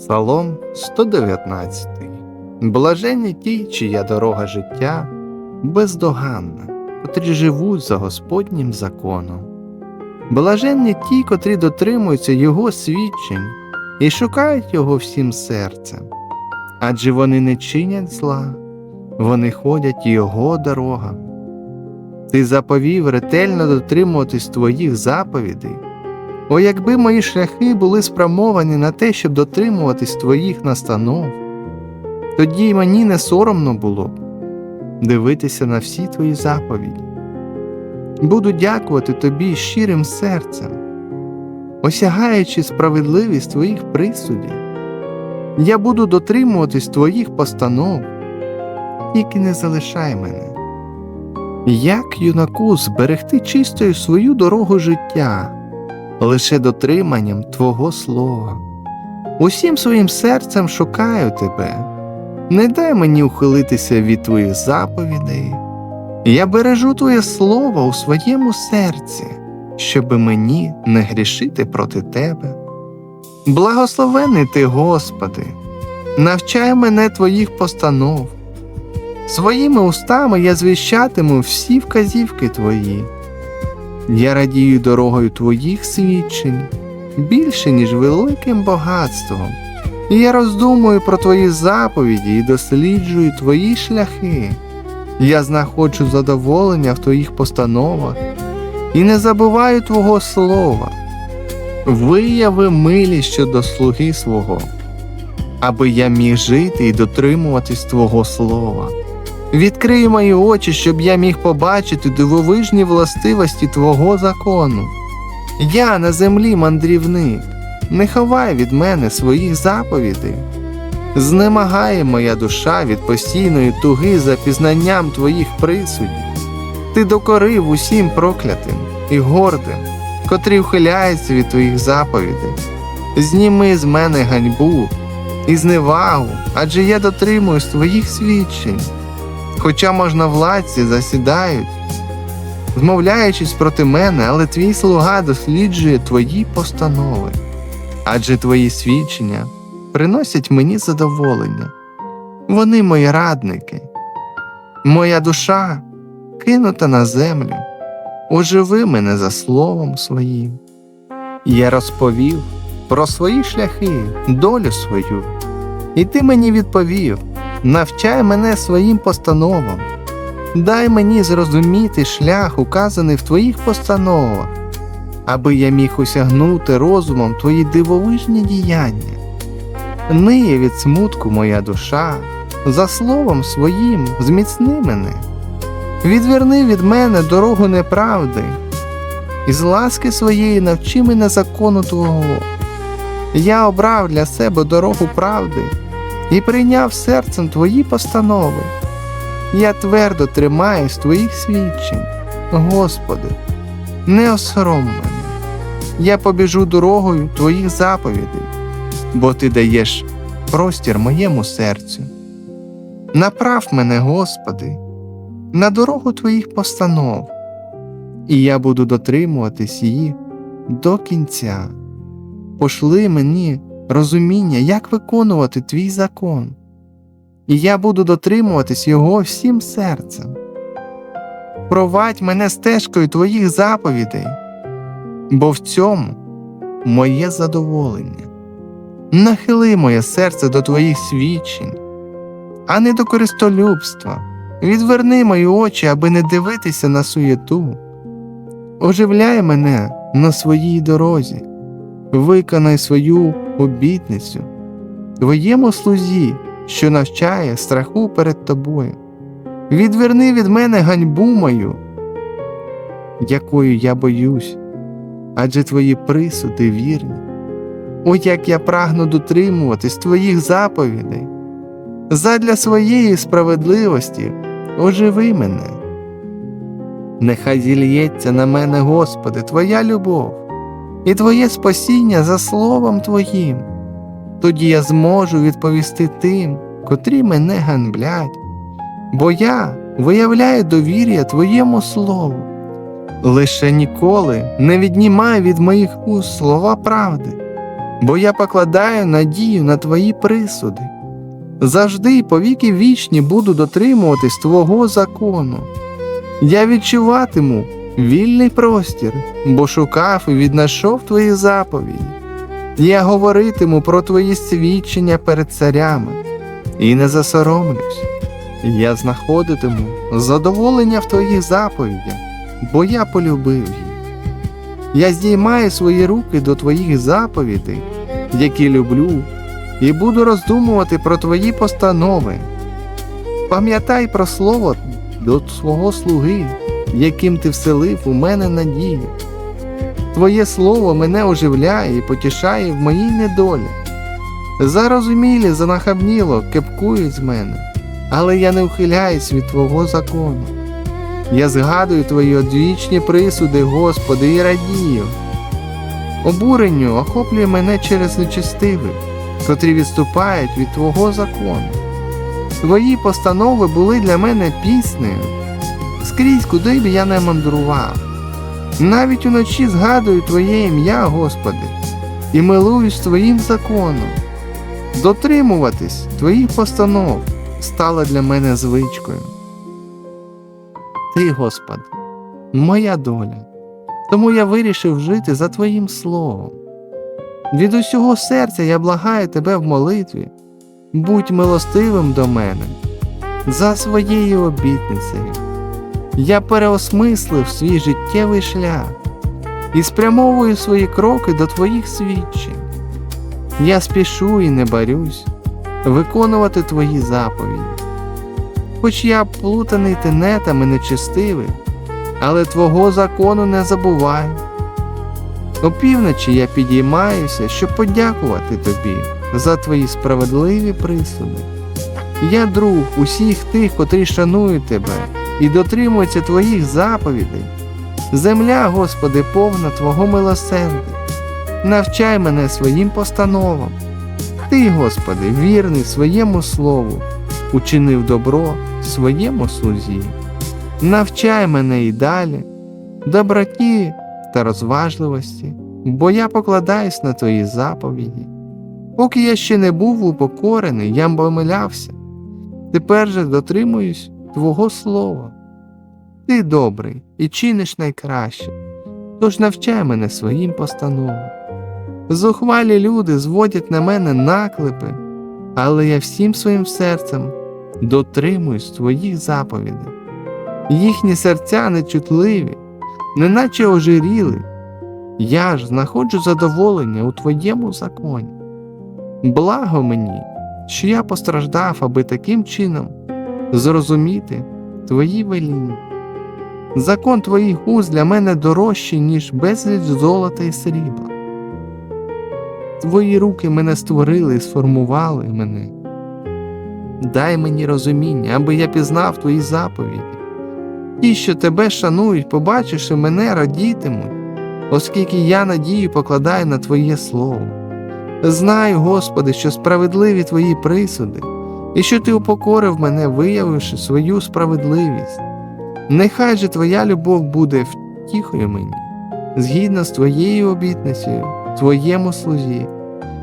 Псалом 119. Блаженні ті, чия дорога життя бездоганна, котрі живуть за Господнім законом. Блаженні ті, котрі дотримуються Його свідчень і шукають Його всім серцем, адже вони не чинять зла, вони ходять Його дорогами. Ти заповів ретельно дотримуватись твоїх заповідей. О, якби мої шляхи були спрямовані на те, щоб дотримуватись твоїх настанов, тоді й мені не соромно було б дивитися на всі твої заповіді. Буду дякувати тобі щирим серцем, осягаючи справедливість твоїх присудів. Я буду дотримуватись твоїх постанов, тільки не залишай мене. Як юнаку зберегти чистою свою дорогу життя? Лише дотриманням Твого Слова. Усім своїм серцем шукаю Тебе. Не дай мені ухилитися від Твоїх заповідей. Я бережу Твоє Слово у своєму серці, щоби мені не грішити проти Тебе. Благословений Ти, Господи, навчай мене Твоїх постанов. Своїми устами я звіщатиму всі вказівки Твої. Я радію дорогою твоїх свідчень більше, ніж великим багатством, і я роздумую про твої заповіді і досліджую твої шляхи. Я знаходжу задоволення в твоїх постановах і не забуваю Твого слова. Вияви милість щодо слуги свого, аби я міг жити і дотримуватись Твого слова. Відкрий мої очі, щоб я міг побачити дивовижні властивості Твого закону. Я на землі мандрівник, не ховай від мене своїх заповідей. Знемагає моя душа від постійної туги за пізнанням Твоїх присудів. Ти докорив усім проклятим і гордим, котрі вхиляються від Твоїх заповідей. Зніми з мене ганьбу і зневагу, адже я дотримуюсь Твоїх свідчень хоча можновладці засідають, змовляючись проти мене, але твій слуга досліджує твої постанови, адже твої свідчення приносять мені задоволення. Вони мої радники, моя душа кинута на землю, оживи мене за словом своїм. Я розповів про свої шляхи, долю свою, і ти мені відповів навчай мене своїм постановам, дай мені зрозуміти шлях, указаний в твоїх постановах, аби я міг осягнути розумом твої дивовижні діяння. Ниє від смутку моя душа, за словом своїм зміцни мене, відверни від мене дорогу неправди, і з ласки своєї навчи мене закону Твого. Я обрав для себе дорогу правди і прийняв серцем твої постанови. Я твердо тримаюсь твоїх свідчень, Господи, не осором мене, я побіжу дорогою твоїх заповідей, бо Ти даєш простір моєму серцю. Направ мене, Господи, на дорогу твоїх постанов, і я буду дотримуватись її до кінця. Пошли мені розуміння, як виконувати твій закон, і я буду дотримуватись його всім серцем. Провадь мене стежкою твоїх заповідей, бо в цьому моє задоволення. Нахили моє серце до твоїх свідчень, а не до користолюбства. Відверни мої очі, аби не дивитися на суєту. Оживляй мене на своїй дорозі, виконай свою обітницю, твоєму слузі, що навчає страху перед тобою. Відверни від мене ганьбу мою, якою я боюсь, адже твої присуди вірні. О, як я прагну дотримуватись твоїх заповідей, задля своєї справедливості оживи мене. Нехай зільється на мене, Господи, Твоя любов і Твоє спасіння за словом Твоїм, тоді я зможу відповісти тим, котрі мене ганблять, бо я виявляю довір'я Твоєму Слову. Лише ніколи не віднімай від моїх уст слова правди, бо я покладаю надію на твої присуди. Завжди й повіки вічні буду дотримуватись Твого закону. Я відчуватиму вільний простір, бо шукав і віднайшов Твої заповіді. Я говоритиму про Твої свідчення перед царями і не засоромлюсь. Я знаходитиму задоволення в Твоїх заповідях, бо я полюбив їх. Я здіймаю свої руки до Твоїх заповідей, які люблю, і буду роздумувати про Твої постанови. Пам'ятай про слово до свого слуги, яким ти вселив у мене надію. Твоє слово мене оживляє і потішає в моїй недолі. Зарозумілі, занахабніло кепкують з мене, але я не ухиляюсь від Твого закону. Я згадую Твої одвічні присуди, Господи, і радію. Обуренню охоплює мене через нечестивих, котрі відступають від Твого закону. Твої постанови були для мене піснею, скрізь, куди б я не мандрував. Навіть уночі згадую Твоє ім'я, Господи, і милуюсь Твоїм законом. Дотримуватись Твоїх постанов стало для мене звичкою. Ти, Господи, моя доля, тому я вирішив жити за Твоїм словом. Від усього серця я благаю Тебе в молитві, будь милостивим до мене, за своєю обітницею. Я переосмислив свій життєвий шлях і спрямовую свої кроки до Твоїх свідчень. Я спішу і не барюсь виконувати Твої заповіді. Хоч я плутаний тенетами нечестивий, але Твого закону не забуваю. Опівночі я підіймаюся, щоб подякувати Тобі за Твої справедливі присуди. Я друг усіх тих, котрі шанують Тебе і дотримуються Твоїх заповідей. Земля, Господи, повна Твого милосердя. Навчай мене своїм постановам. Ти, Господи, вірний своєму слову, учинив добро своєму слузі. Навчай мене і далі, доброті та розважливості, бо я покладаюсь на Твої заповіді. Поки я ще не був упокорений, я помилявся. Тепер же дотримуюсь Твого слова. Ти добрий і чиниш найкраще, тож навчай мене своїм постановам. Зухвалі люди зводять на мене наклепи, але я всім своїм серцем дотримуюсь твоїх заповідей. Їхні серця нечутливі, неначе ожиріли. Я ж знаходжу задоволення у твоєму законі. Благо мені, що я постраждав, аби таким чином зрозуміти твої веління. Закон твоїх уст для мене дорожчий, ніж безліч золота і срібла. Твої руки мене створили і сформували мене. Дай мені розуміння, аби я пізнав твої заповіді. Ті, що тебе шанують, побачивши мене, радітимуть, оскільки я надію покладаю на Твоє Слово. Знаю, Господи, що справедливі Твої присуди, і що Ти упокорив мене, виявивши свою справедливість. Нехай же Твоя любов буде втіхою мені, згідно з Твоєю обітницею, Твоєму слузі.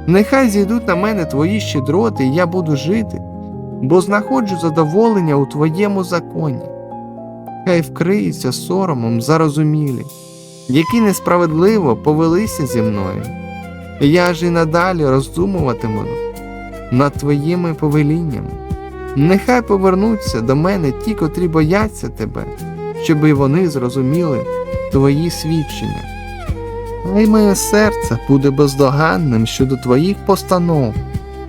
Нехай зійдуть на мене Твої щедроти, і я буду жити, бо знаходжу задоволення у Твоєму законі. Хай вкриються соромом зарозумілі, які несправедливо повелися зі мною. Я ж і надалі роздумуватиму над Твоїми повеліннями. Нехай повернуться до мене ті, котрі бояться Тебе, щоб і вони зрозуміли Твої свідчення. Хай моє серце буде бездоганним щодо Твоїх постанов,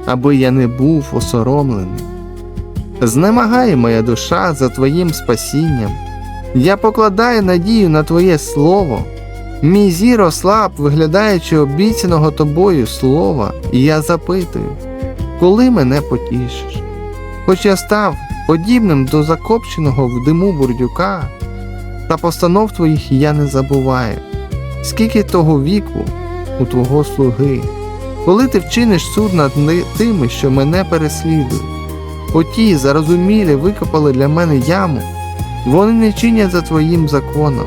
аби я не був осоромлений. Знемагає моя душа за Твоїм спасінням. Я покладаю надію на Твоє Слово. Мій зір ослаб, виглядаючи обіцяного тобою слова, і я запитую, коли мене потішиш? Хоч я став подібним до закопченого в диму бурдюка, та постанов твоїх я не забуваю, скільки того віку у твого слуги, коли ти вчиниш суд над тими, що мене переслідують. Оті зарозумілі викопали для мене яму, вони не чинять за твоїм законом.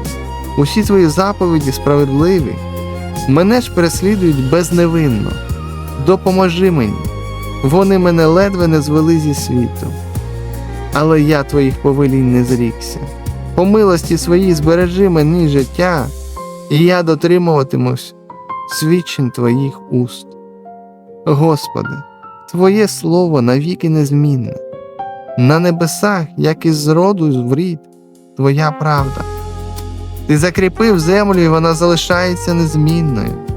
Усі твої заповіді справедливі, мене ж переслідують безневинно. допоможи мені. Вони мене ледве не звели зі світу. Але я твоїх повелінь не зрікся. По милості своїй збережи мені життя, і я дотримуватимусь свідчень твоїх уст. Господи, Твоє слово навіки незмінне. На небесах, як із зроду в рід, Твоя правда. Ти закріпив землю, і вона залишається незмінною.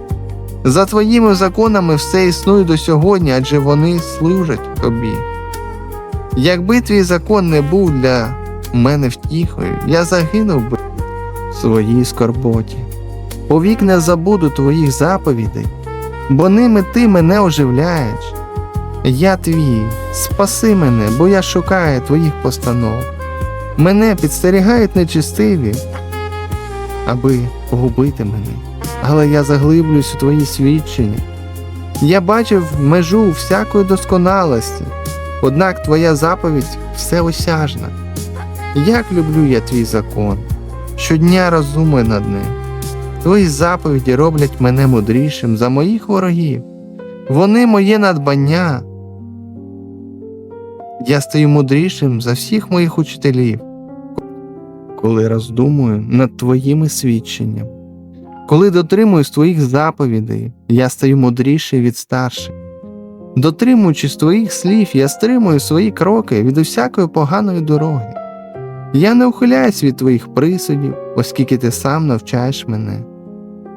За твоїми законами все існує до сьогодні, адже вони служать тобі. Якби твій закон не був для мене втіхою, я загинув би в своїй скорботі. Повік не забуду твоїх заповідей, бо ними ти мене оживляєш. Я твій, спаси мене, бо я шукаю твоїх постанов. Мене підстерігають нечистиві, аби погубити мене але я заглиблююсь у твої свідчення. Я бачив межу всякої досконалості, однак твоя заповідь всеосяжна. Як люблю я твій закон, щодня розумую над ним. Твої заповіді роблять мене мудрішим за моїх ворогів. Вони моє надбання. Я стаю мудрішим за всіх моїх учителів, коли роздумую над твоїми свідченнями. Коли дотримуюсь твоїх заповідей, я стаю мудріший від старших. Дотримуючись твоїх слів, я стримую свої кроки від усякої поганої дороги. Я не ухиляюсь від твоїх присудів, оскільки ти сам навчаєш мене.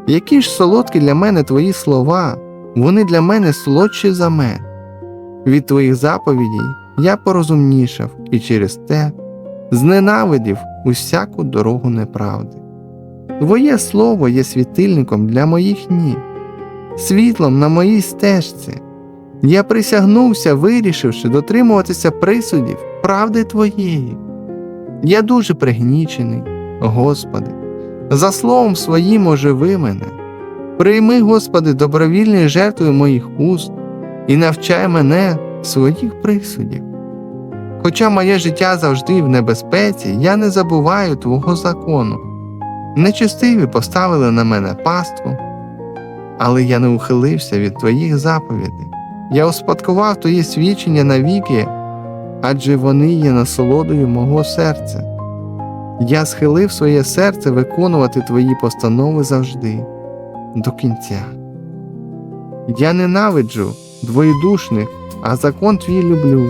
Які ж солодкі для мене твої слова, вони для мене солодші за мене. Від твоїх заповідей я порозумнішав і через те зненавидів усяку дорогу неправди. Твоє слово є світильником для моїх ніг, світлом на моїй стежці. Я присягнувся, вирішивши дотримуватися присудів правди Твоєї. Я дуже пригнічений, Господи, за словом своїм оживи мене. Прийми, Господи, добровільною жертвою моїх уст і навчай мене своїх присудів. Хоча моє життя завжди в небезпеці, я не забуваю Твого закону. Нечестиві поставили на мене паству, але я не ухилився від твоїх заповідей. Я успадкував твої свідчення навіки, адже вони є насолодою мого серця. Я схилив своє серце виконувати твої постанови завжди, до кінця. Я ненавиджу двоєдушних, а закон твій люблю.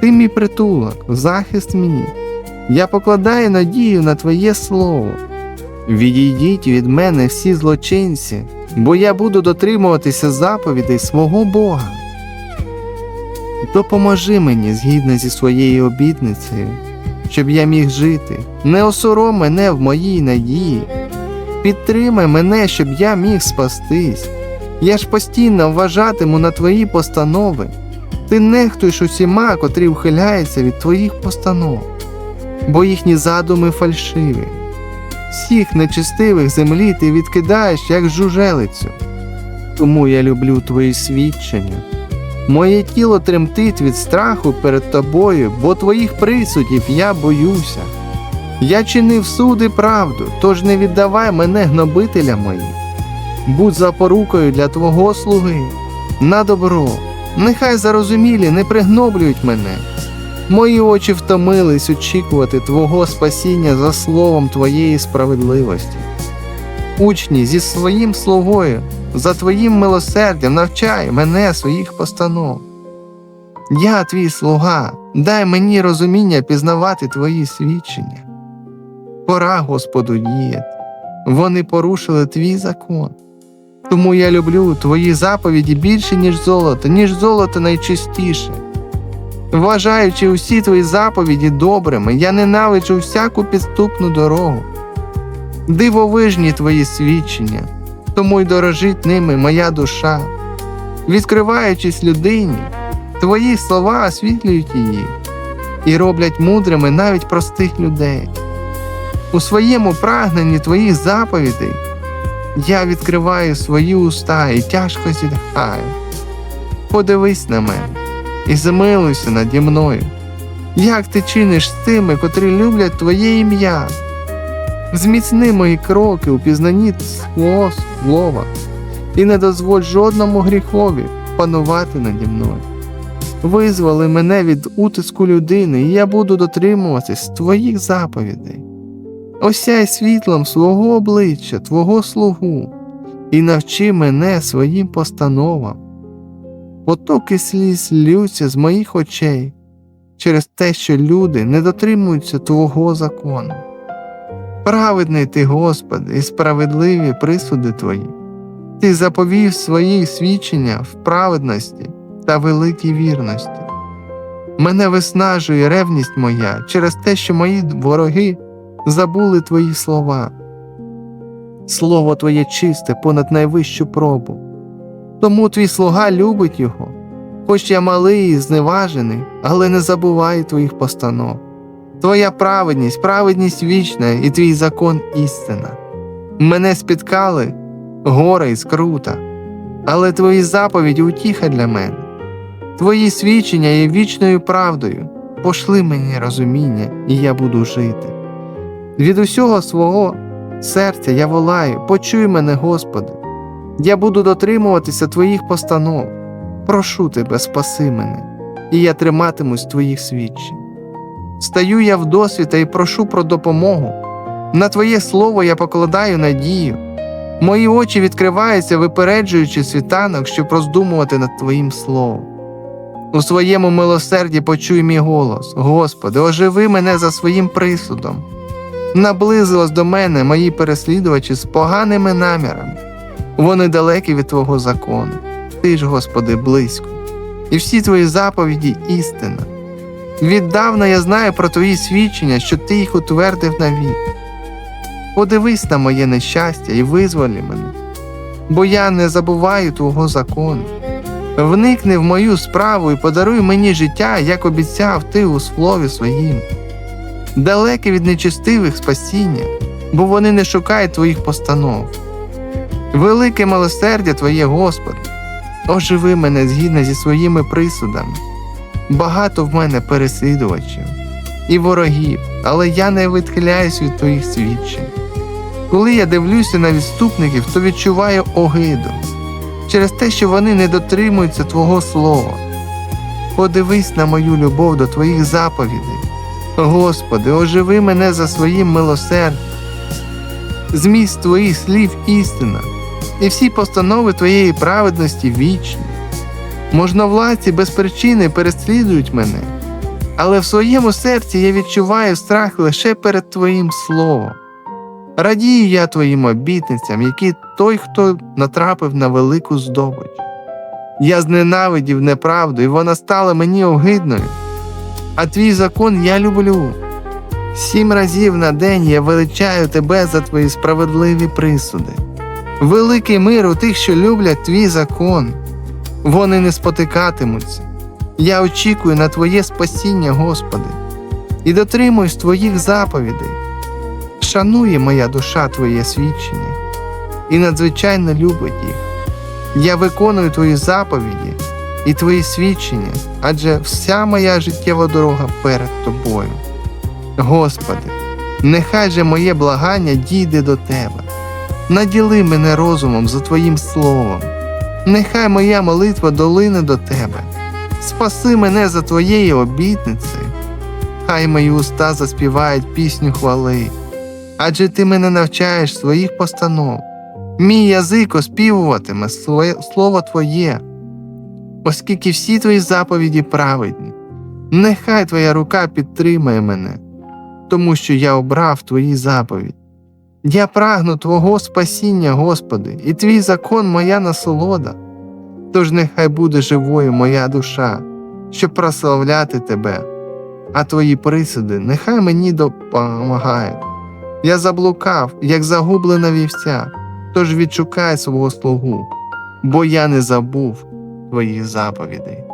Ти мій притулок, захист мій. Я покладаю надію на Твоє Слово. Відійдіть від мене всі злочинці, бо я буду дотримуватися заповідей свого Бога. Допоможи мені згідно зі своєю обітницею, щоб я міг жити, не осором мене в моїй надії, підтримай мене, щоб я міг спастись. Я ж постійно вважатиму на твої постанови. Ти нехтуєш усіма, котрі ухиляються від твоїх постанов, бо їхні задуми фальшиві всіх нечистивих землі ти відкидаєш, як жужелицю. Тому я люблю твої свідчення. Моє тіло тремтить від страху перед тобою, бо твоїх присудів я боюся. Я чинив суди правду, тож не віддавай мене гнобителя моїх. Будь запорукою для твого слуги, на добро, нехай зарозумілі не пригноблюють мене. Мої очі втомились очікувати Твого спасіння за словом Твоєї справедливості. Учні зі своїм слугою, за Твоїм милосердям навчай мене своїх постанов. Я твій слуга, дай мені розуміння пізнавати Твої свідчення. Пора Господу діяти, вони порушили твій закон. Тому я люблю Твої заповіді більше, ніж золото, ніж золото найчистіше. Вважаючи усі твої заповіді добрими, я ненавиджу всяку підступну дорогу. Дивовижні твої свідчення, тому й дорожить ними моя душа. Відкриваючись людині, твої слова освітлюють її і роблять мудрими навіть простих людей. У своєму прагненні твоїх заповідей я відкриваю свої уста і тяжко зітхаю. Подивись на мене і замилуйся наді мною. Як ти чиниш з тими, котрі люблять Твоє ім'я? Зміцни мої кроки у пізнанні свого слова і не дозволь жодному гріхові панувати наді мною. Визволи мене від утиску людини, і я буду дотримуватись твоїх заповідей. Осяй світлом свого обличчя, Твого слугу, і навчи мене своїм постановам. Потоки сліз ллються з моїх очей через те, що люди не дотримуються Твого закону. Праведний ти, Господи, і справедливі присуди Твої. Ти заповів свої свідчення в праведності та великій вірності. Мене виснажує ревність моя через те, що мої вороги забули Твої слова. Слово Твоє чисте понад найвищу пробу. Тому твій слуга любить його, хоч я малий і зневажений, але не забуваю твоїх постанов. Твоя праведність, праведність вічна, і твій закон істина. Мене спіткали горе і скрута, але твої заповіді утіха для мене. Твої свідчення є вічною правдою. Пошли мені розуміння, і я буду жити. Від усього свого серця я волаю, почуй мене, Господи. Я буду дотримуватися Твоїх постанов. Прошу Тебе, спаси мене, і я триматимусь Твоїх свідчень. Стаю я в досвіта і прошу про допомогу. На Твоє слово я покладаю надію. Мої очі відкриваються, випереджуючи світанок, щоб роздумувати над Твоїм словом. У своєму милосерді почуй мій голос, Господи, оживи мене за своїм присудом. Наблизилось до мене мої переслідувачі з поганими намірами. Вони далекі від Твого закону. Ти ж, Господи, близько, і всі Твої заповіді істина. Віддавна я знаю про Твої свідчення, що Ти їх утвердив навік. Подивись на моє нещастя і визволі мене, бо я не забуваю Твого закону. Вникни в мою справу і подаруй мені життя, як обіцяв Ти у слові своїм. Далеке від нечестивих спасіння, бо вони не шукають Твоїх постанов. Велике милосердя Твоє, Господи, оживи мене згідно зі своїми присудами. Багато в мене переслідувачів і ворогів, але я не відхиляюсь від Твоїх свідчень. Коли я дивлюся на відступників, то відчуваю огиду через те, що вони не дотримуються Твого Слова. Подивись на мою любов до Твоїх заповідей. Господи, оживи мене за своїм милосердям. Зміст Твоїх слів істина, і всі постанови Твоєї праведності вічні. Можновладці без причини переслідують мене, але в своєму серці я відчуваю страх лише перед Твоїм Словом. Радію я Твоїм обітницям, які той, хто натрапив на велику здобич. Я зненавидів неправду, і вона стала мені огидною, а твій закон я люблю. Сім разів на день я величаю тебе за твої справедливі присуди. Великий мир у тих, що люблять твій закон, вони не спотикатимуться. Я очікую на Твоє спасіння, Господи, і дотримуюсь Твоїх заповідей. Шанує моя душа Твоє свідчення і надзвичайно любить їх. Я виконую Твої заповіді і Твої свідчення, адже вся моя життєва дорога перед Тобою. Господи, нехай же моє благання дійде до Тебе. Наділи мене розумом за Твоїм словом. Нехай моя молитва долине до Тебе. Спаси мене за Твоєю обітницею. Хай мої уста заспівають пісню хвали. Адже ти мене навчаєш своїх постанов. Мій язик оспівуватиме слово Твоє, оскільки всі твої заповіді праведні. Нехай Твоя рука підтримає мене, тому що я обрав Твої заповіді. Я прагну Твого спасіння, Господи, і Твій закон моя насолода. Тож нехай буде живою моя душа, щоб прославляти Тебе, а Твої присуди нехай мені допомагають. Я заблукав, як загублена вівця, тож відшукай свого слугу, бо я не забув Твоїх заповідей.